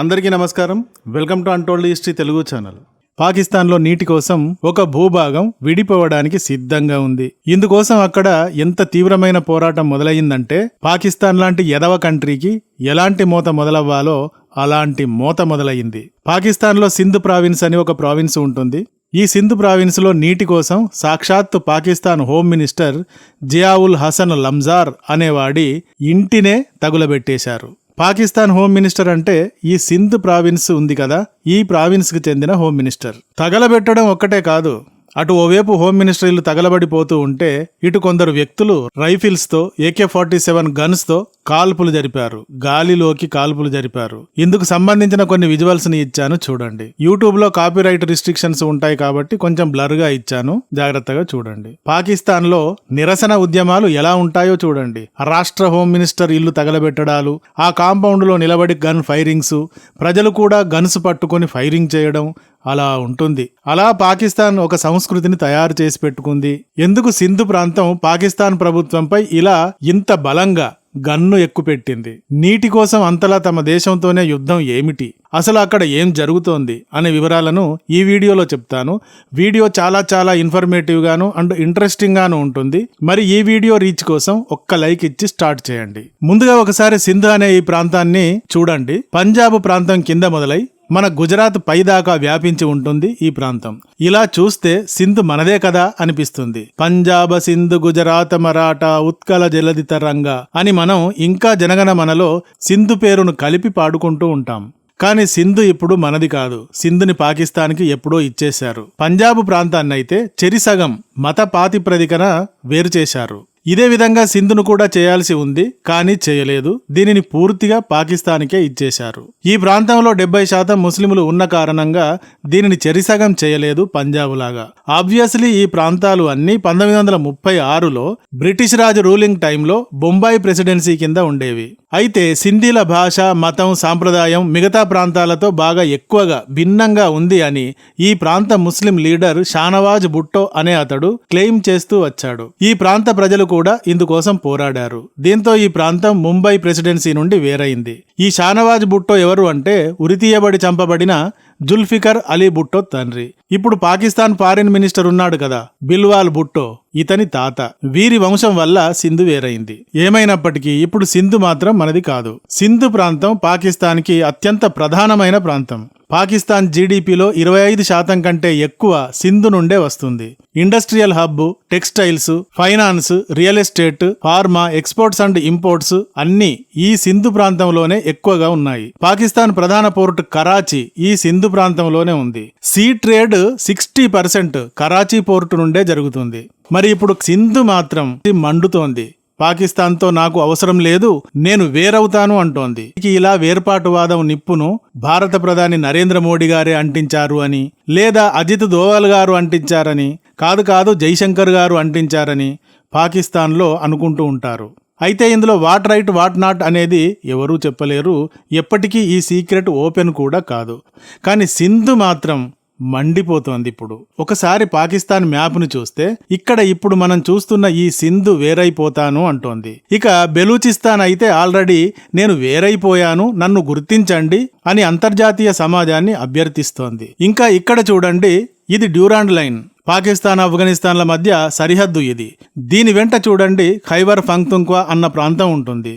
అందరికీ నమస్కారం. Welcome to untold history Telugu channel. పాకిస్తాన్లో నీటి కోసం ఒక భూభాగం విడిపోవడానికి సిద్ధంగా ఉంది. ఇందుకోసం అక్కడ ఎంత తీవ్రమైన పోరాటం మొదలయ్యిందంటే పాకిస్తాన్ లాంటి ఎదవ కంట్రీకి ఎలాంటి మోత మొదలవ్వాలో అలాంటి మోత మొదలయ్యింది. పాకిస్తాన్లో సింధు ప్రావిన్స్ అని ఒక ప్రావిన్స్ ఉంటుంది. ఈ సింధు ప్రావిన్స్లో నీటి కోసం సాక్షాత్తు పాకిస్తాన్ హోమ్ మినిస్టర్ జియావుల్ హసన్ లంజార్ అనేవాడి ఇంటినే తగులబెట్టేశారు. పాకిస్తాన్ హోమ్ మినిస్టర్ అంటే ఈ సింధ్ ప్రావిన్స్ ఉంది కదా ఈ ప్రావిన్స్కి చెందిన హోమ్ మినిస్టర్. తగలబెట్టడం ఒక్కటే కాదు అటు ఓవైపు హోమ్ మినిస్టర్ ఇల్లు తగలబడిపోతూ ఉంటే ఇటు కొందరు వ్యక్తులు రైఫిల్స్తో ఏకే ఫార్టీ సెవెన్ గన్స్తో కాల్పులు జరిపారు. గాలిలోకి కాల్పులు జరిపారు. ఇందుకు సంబంధించిన కొన్ని విజువల్స్ని ఇచ్చాను చూడండి. యూట్యూబ్లో కాపీరైట్ రిస్ట్రిక్షన్స్ ఉంటాయి కాబట్టి కొంచెం బ్లర్గా ఇచ్చాను. జాగ్రత్తగా చూడండి. పాకిస్తాన్లో నిరసన ఉద్యమాలు ఎలా ఉంటాయో చూడండి. రాష్ట్ర హోమ్ మినిస్టర్ ఇల్లు తగలబెట్టడాలు ఆ కాంపౌండ్లో నిలబడి గన్ ఫైరింగ్స్ ప్రజలు కూడా గన్స్ పట్టుకొని ఫైరింగ్ చేయడం అలా ఉంటుంది. అలా పాకిస్తాన్ ఒక సంస్కృతిని తయారు చేసి పెట్టుకుంది. ఎందుకు సింధు ప్రాంతం పాకిస్తాన్ ప్రభుత్వంపై ఇలా ఇంత బలంగా గన్ను ఎక్కుపెట్టింది. నీటి కోసం అంతలా తమ దేశంతోనే యుద్ధం ఏమిటి? అసలు అక్కడ ఏం జరుగుతోంది? అనే వివరాలను ఈ వీడియోలో చెప్తాను. వీడియో చాలా చాలా ఇన్ఫర్మేటివ్గాను అండ్ ఇంట్రెస్టింగ్గాను ఉంటుంది. మరి ఈ వీడియో రీచ్ కోసం ఒక్క లైక్ ఇచ్చి స్టార్ట్ చేయండి. ముందుగా ఒకసారి సింధు అనే ఈ ప్రాంతాన్ని చూడండి. పంజాబ్ ప్రాంతం కింద మొదలై మన గుజరాత్ పైదాకా వ్యాపించి ఉంటుంది ఈ ప్రాంతం. ఇలా చూస్తే సింధు మనదే కదా అనిపిస్తుంది. పంజాబ్ సింధు గుజరాత్ మరాఠా ఉత్కల జలదిత రంగ అని మనం ఇంకా జనగణ మనలో సింధు పేరును కలిపి పాడుకుంటూ ఉంటాం. కానీ సింధు ఇప్పుడు మనది కాదు. సింధుని పాకిస్తాన్కి ఎప్పుడో ఇచ్చేశారు. పంజాబ్ ప్రాంతాన్ని అయితే చెరిసగం మత ప్రాతిప్రదికన వేరు చేశారు. ఇదే విధంగా సింధును కూడా చేయాల్సి ఉంది కానీ చేయలేదు. దీనిని పూర్తిగా పాకిస్తాన్కే ఇచ్చేశారు. ఈ ప్రాంతంలో డెబ్బై శాతం ముస్లింలు ఉన్న కారణంగా దీనిని చెరిసగం చేయలేదు పంజాబ్ లాగా ఆబ్వియస్లీ ఈ ప్రాంతాలు అన్ని పంతొమ్మిది వందల ముప్పై ఆరులో బ్రిటిష్ రాజు రూలింగ్ టైంలో బొంబాయి ప్రెసిడెన్సీ కింద ఉండేవి. అయితే సింధీల భాష మతం సాంప్రదాయం మిగతా ప్రాంతాలతో బాగా ఎక్కువగా భిన్నంగా ఉంది అని ఈ ప్రాంత ముస్లిం లీడర్ షానవాజ్ బుట్టో అనే అతడు క్లెయిమ్ చేస్తూ వచ్చాడు. ఈ ప్రాంత ప్రజలు కూడా ఇందుకోసం పోరాడారు. దీంతో ఈ ప్రాంతం ముంబై ప్రెసిడెన్సీ నుండి వేరైంది. ఈ షానవాజ్ బుట్టో ఎవరు అంటే ఉరితీయబడి చంపబడిన జుల్ఫికర్ అలీ భుట్టో తండ్రి. ఇప్పుడు పాకిస్తాన్ ఫారిన్ మినిస్టర్ ఉన్నాడు కదా బిల్వాల్ భుట్టో ఇతని తాత. వీరి వంశం వల్ల సింధు వేరైంది. ఏమైనప్పటికీ ఇప్పుడు సింధు మాత్రం మనది కాదు. సింధు ప్రాంతం పాకిస్తాన్కి అత్యంత ప్రధానమైన ప్రాంతం. పాకిస్తాన్ జీడిపిలో ఇరవై ఐదు శాతం కంటే ఎక్కువ సింధు నుండే వస్తుంది. Industrial hub textiles finance real estate pharma exports and imports అన్ని ఈ సింధు ప్రాంతంలోనే ఎక్కువగా ఉన్నాయి. పాకిస్తాన్ ప్రధాన పోర్ట్ కరాచీ ఈ సింధు ప్రాంతంలోనే ఉంది. Sea trade sixty percent Karachi port నుండే జరుగుతుంది. మరి ఇప్పుడు సింధు మాత్రం మండుతోంది. పాకిస్తాన్తో నాకు అవసరం లేదు నేను వేరవుతాను అంటోంది. ఇలా వేర్పాటువాదం నిప్పును భారత ప్రధాని నరేంద్ర మోడీ గారే అంటించారు అని లేదా అజిత్ దోవల్ గారు అంటించారని కాదు కాదు జైశంకర్ గారు అంటించారని పాకిస్తాన్లో అనుకుంటూ ఉంటారు. అయితే ఇందులో వాట్ రైట్ వాట్ నాట్ అనేది ఎవరూ చెప్పలేరు ఎప్పటికీ ఈ సీక్రెట్ ఓపెన్ కూడా కాదు. కానీ సింధు మాత్రం మండిపోతోంది ఇప్పుడు. ఒకసారి పాకిస్తాన్ మ్యాప్ను చూస్తే ఇక్కడ ఇప్పుడు మనం చూస్తున్న ఈ సింధు వేరైపోతాను అంటోంది. ఇక బెలూచిస్తాన్ అయితే ఆల్రెడీ నేను వేరైపోయాను నన్ను గుర్తించండి అని అంతర్జాతీయ సమాజాన్ని అభ్యర్థిస్తోంది. ఇంకా ఇక్కడ చూడండి ఇది డ్యూరాండ్ లైన్. పాకిస్తాన్ ఆఫ్ఘనిస్తాన్ల మధ్య సరిహద్దు ఇది. దీని వెంట చూడండి ఖైబర్ ఫంక్తుంక్వా అన్న ప్రాంతం ఉంటుంది.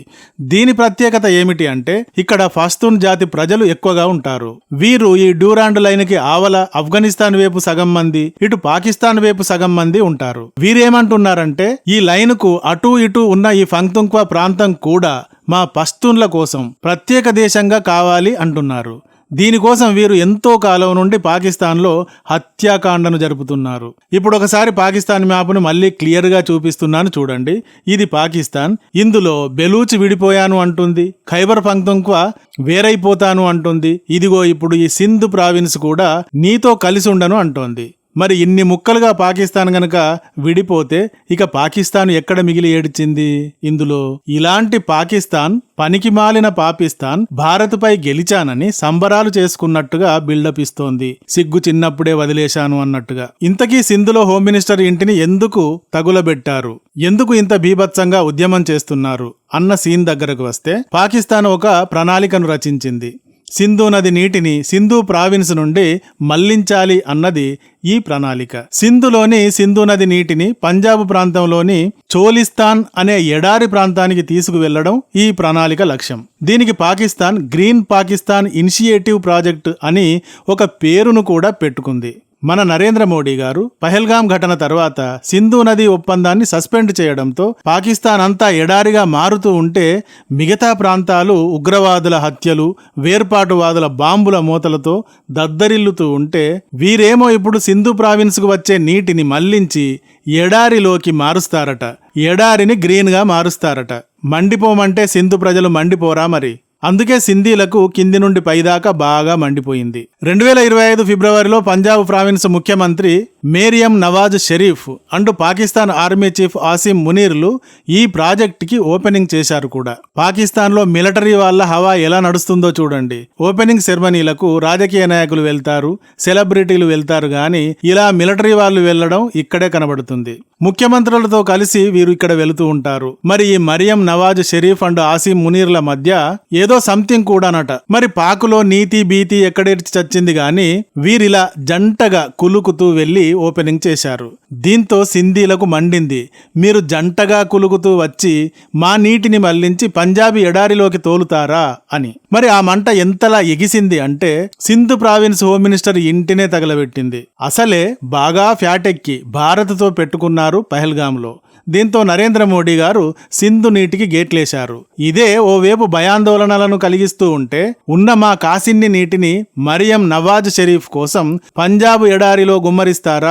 దీని ప్రత్యేకత ఏమిటి అంటే ఇక్కడ ఫస్తూన్ జాతి ప్రజలు ఎక్కువగా ఉంటారు. వీరు ఈ డ్యూరాండ్ లైన్కి ఆవల ఆఫ్ఘనిస్తాన్ వైపు సగం మంది ఇటు పాకిస్తాన్ వైపు సగం మంది ఉంటారు. వీరేమంటున్నారంటే ఈ లైన్కు అటూ అటు ఇటు ఉన్న ఈ ఫంక్తుంక్వా ప్రాంతం కూడా మా పస్తూన్ల కోసం ప్రత్యేక దేశంగా కావాలి అంటున్నారు. దీనికోసం వీరు ఎంతో కాలం నుండి పాకిస్తాన్లో హత్యాకాండను జరుపుతున్నారు. ఇప్పుడు ఒకసారి పాకిస్తాన్ మ్యాప్ను మళ్ళీ క్లియర్గా చూపిస్తున్నాను చూడండి. ఇది పాకిస్తాన్. ఇందులో బెలూచి విడిపోయాను అంటుంది. ఖైబర్ పంక్తంక్వ వేరైపోతాను అంటుంది. ఇదిగో ఇప్పుడు ఈ సింధు ప్రావిన్స్ కూడా నీతో కలిసి ఉండను అంటోంది. మరి ఇన్ని ముక్కలుగా పాకిస్తాన్ గనక విడిపోతే ఇక పాకిస్తాన్ ఎక్కడ మిగిలి ఏడ్చింది? ఇందులో ఇలాంటి పాకిస్తాన్ పనికి మాలిన పాకిస్తాన్ భారత్పై గెలిచానని సంబరాలు చేసుకున్నట్టుగా బిల్డప్ ఇస్తోంది. సిగ్గు చిన్నప్పుడే వదిలేశాను అన్నట్టుగా. ఇంతకీ సింధులో హోమ్ మినిస్టర్ ఇంటిని ఎందుకు తగులబెట్టారు? ఎందుకు ఇంత బీభత్సంగా ఉద్యమం చేస్తున్నారు? అన్న సీన్ దగ్గరకు వస్తే పాకిస్తాన్ ఒక ప్రణాళికను రచించింది. సింధు నది నీటిని సింధు ప్రావిన్స్ నుండి మళ్ళించాలి అన్నది ఈ ప్రణాళిక. సింధులోని సింధు నది నీటిని పంజాబ్ ప్రాంతంలోని చోలిస్తాన్ అనే ఎడారి ప్రాంతానికి తీసుకువెళ్ళడం ఈ ప్రణాళిక లక్ష్యం. దీనికి Pakistan green Pakistan initiative project అని ఒక పేరును కూడా పెట్టుకుంది. మన నరేంద్ర మోడీ గారు పహల్గాం ఘటన తర్వాత సింధు నది ఒప్పందాన్ని సస్పెండ్ చేయడంతో పాకిస్తాన్ అంతా ఎడారిగా మారుతూ ఉంటే మిగతా ప్రాంతాలు ఉగ్రవాదుల హత్యలు వేర్పాటువాదుల బాంబుల మూతలతో దద్దరిల్లుతూ ఉంటే వీరేమో ఇప్పుడు సింధు ప్రావిన్స్కు వచ్చే నీటిని మళ్ళించి ఎడారిలోకి మారుస్తారట. ఎడారిని గ్రీన్గా మారుస్తారట. మండిపోమంటే సింధు ప్రజలు మండిపోరా మరి? అందుకే సింధీలకు కింది నుండి పైదాకా బాగా మండిపోయింది. రెండు వేల ఇరవై ఐదు ఫిబ్రవరిలో పంజాబ్ ప్రావిన్స్ ముఖ్యమంత్రి Maryam Nawaz Sharif and Pakistan army chief Asim మునీర్లు ఈ ప్రాజెక్ట్కి ఓపెనింగ్ చేశారు కూడా. పాకిస్తాన్లో మిలిటరీ వాళ్ళ హవా ఎలా నడుస్తుందో చూడండి. ఓపెనింగ్ సెరమనీలకు రాజకీయ నాయకులు వెళ్తారు సెలబ్రిటీలు వెళ్తారు కానీ ఇలా మిలిటరీ వాళ్ళు వెళ్ళడం ఇక్కడే కనబడుతుంది. ముఖ్యమంత్రులతో కలిసి వీరు ఇక్కడ వెళుతూ ఉంటారు. మరి ఈ మరియం నవాజ్ షరీఫ్ అండ్ ఆసిమ్ మునీర్ల మధ్య ఏదో సంథింగ్ కూడానట మరి పాకులో నీతి బీతి ఎక్కడేర్చి చచ్చింది గాని వీరిలా జంటగా కులుకుతూ వెళ్ళి ఓపెనింగ్ చేశారు. దీంతో సింధీలకు మండింది. మీరు జంటగా కులుకుతూ వచ్చి మా నీటిని మళ్ళించి పంజాబీ ఎడారిలోకి తోలుతారా అని. మరి ఆ మంట ఎంతలా ఎగిసింది అంటే సింధు ప్రావిన్స్ హోమ్ మినిస్టర్ ఇంటినే తగలబెట్టింది. అసలే బాగా ఫ్యాటెక్కి భారత్తో పెట్టుకున్నారు పహల్గాంలో. దీంతో నరేంద్ర మోడీ గారు సింధు నీటికి గేట్లేశారు. ఇదే ఓవేపు భయాందోళనలను కలిగిస్తూ ఉంటే ఉన్న మా కాసిన్ని నీటిని మరియం నవాజ్ షరీఫ్ కోసం పంజాబ్ ఎడారిలో గుమ్మరిస్తారు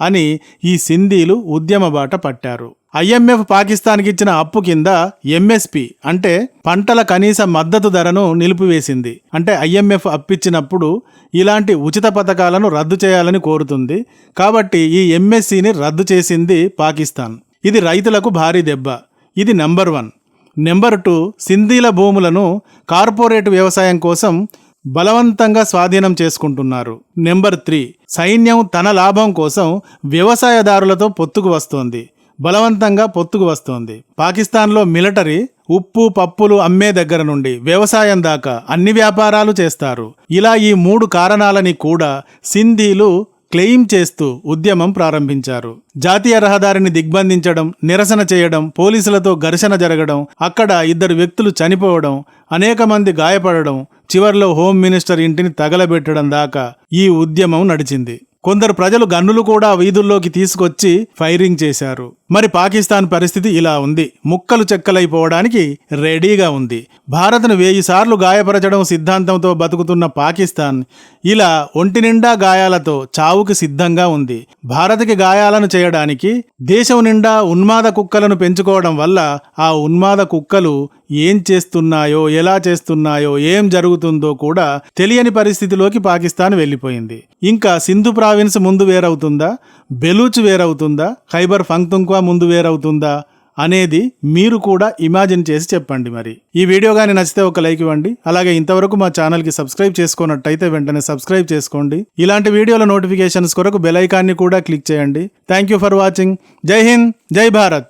అని ఈ సింధీలు ఉద్యమ బాట పట్టారు. ఐఎంఎఫ్ పాకిస్తాన్కి ఇచ్చిన అప్పు కింద ఎంఎస్పి అంటే పంటల కనీస మద్దతు ధరను నిలిపివేసింది. అంటే ఐఎంఎఫ్ అప్పిచ్చినప్పుడు ఇలాంటి ఉచిత పథకాలను రద్దు చేయాలని కోరుతుంది. కాబట్టి ఈ ఎంఎస్సిని రద్దు చేసింది పాకిస్తాన్. ఇది రైతులకు భారీ దెబ్బ. ఇది నెంబర్ వన్. నెంబర్ టూ సింధీల భూములను కార్పొరేట్ వ్యవసాయం కోసం బలవంతంగా స్వాధీనం చేసుకుంటున్నారు. నెంబర్ త్రీ సైన్యం తన లాభం కోసం వ్యవసాయదారులతో పొత్తుకు వస్తోంది. బలవంతంగా పొత్తుకు వస్తోంది. పాకిస్తాన్లో మిలిటరీ ఉప్పు పప్పులు అమ్మే దగ్గర నుండి వ్యవసాయం దాకా అన్ని వ్యాపారాలు చేస్తారు. ఇలా ఈ మూడు కారణాలని కూడా సింధీలు క్లెయిమ్ చేస్తూ ఉద్యమం ప్రారంభించారు. జాతీయ రహదారిని దిగ్బంధించడం నిరసన చేయడం పోలీసులతో ఘర్షణ జరగడం అక్కడ ఇద్దరు వ్యక్తులు చనిపోవడం అనేక మంది గాయపడడం చివరిలో హోమ్ మినిస్టర్ ఇంటిని తగలబెట్టడం దాకా ఈ ఉద్యమం నడిచింది. కొందరు ప్రజలు గన్నులు కూడా వీధుల్లోకి తీసుకొచ్చి ఫైరింగ్ చేశారు. మరి పాకిస్తాన్ పరిస్థితి ఇలా ఉంది. ముక్కలు చెక్కలైపోవడానికి రెడీగా ఉంది. భారత్ను వెయ్యి సార్లు గాయపరచడం సిద్ధాంతంతో బతుకుతున్న పాకిస్తాన్ ఇలా ఒంటి నిండా గాయాలతో చావుకి సిద్ధంగా ఉంది. భారత్కి గాయాలను చేయడానికి దేశం నిండా ఉన్మాద కుక్కలను పెంచుకోవడం వల్ల ఆ ఉన్మాద కుక్కలు ఏం చేస్తున్నాయో ఎలా చేస్తున్నాయో ఏం జరుగుతుందో కూడా తెలియని పరిస్థితిలోకి పాకిస్తాన్ వెళ్ళిపోయింది. ఇంకా సింధు ప్రావిన్స్ ముందు వేరవుతుందా? బెలూచ్ వేరవుతుందా? ఖైబర్ ఫంక్తుంక్వా ముందు వేరవుతుందా? అనేది మీరు కూడా ఇమాజిన్ చేసి చెప్పండి మరి. ఈ వీడియో కానీ నచ్చితే ఒక లైక్ ఇవ్వండి. అలాగే ఇంతవరకు మా ఛానల్కి సబ్స్క్రైబ్ చేసుకున్నట్టయితే వెంటనే సబ్స్క్రైబ్ చేసుకోండి. ఇలాంటి వీడియోల నోటిఫికేషన్స్ కొరకు బెల్ ఐకాన్ని కూడా క్లిక్ చేయండి. Thank you for watching. జై హింద్ జై భారత్.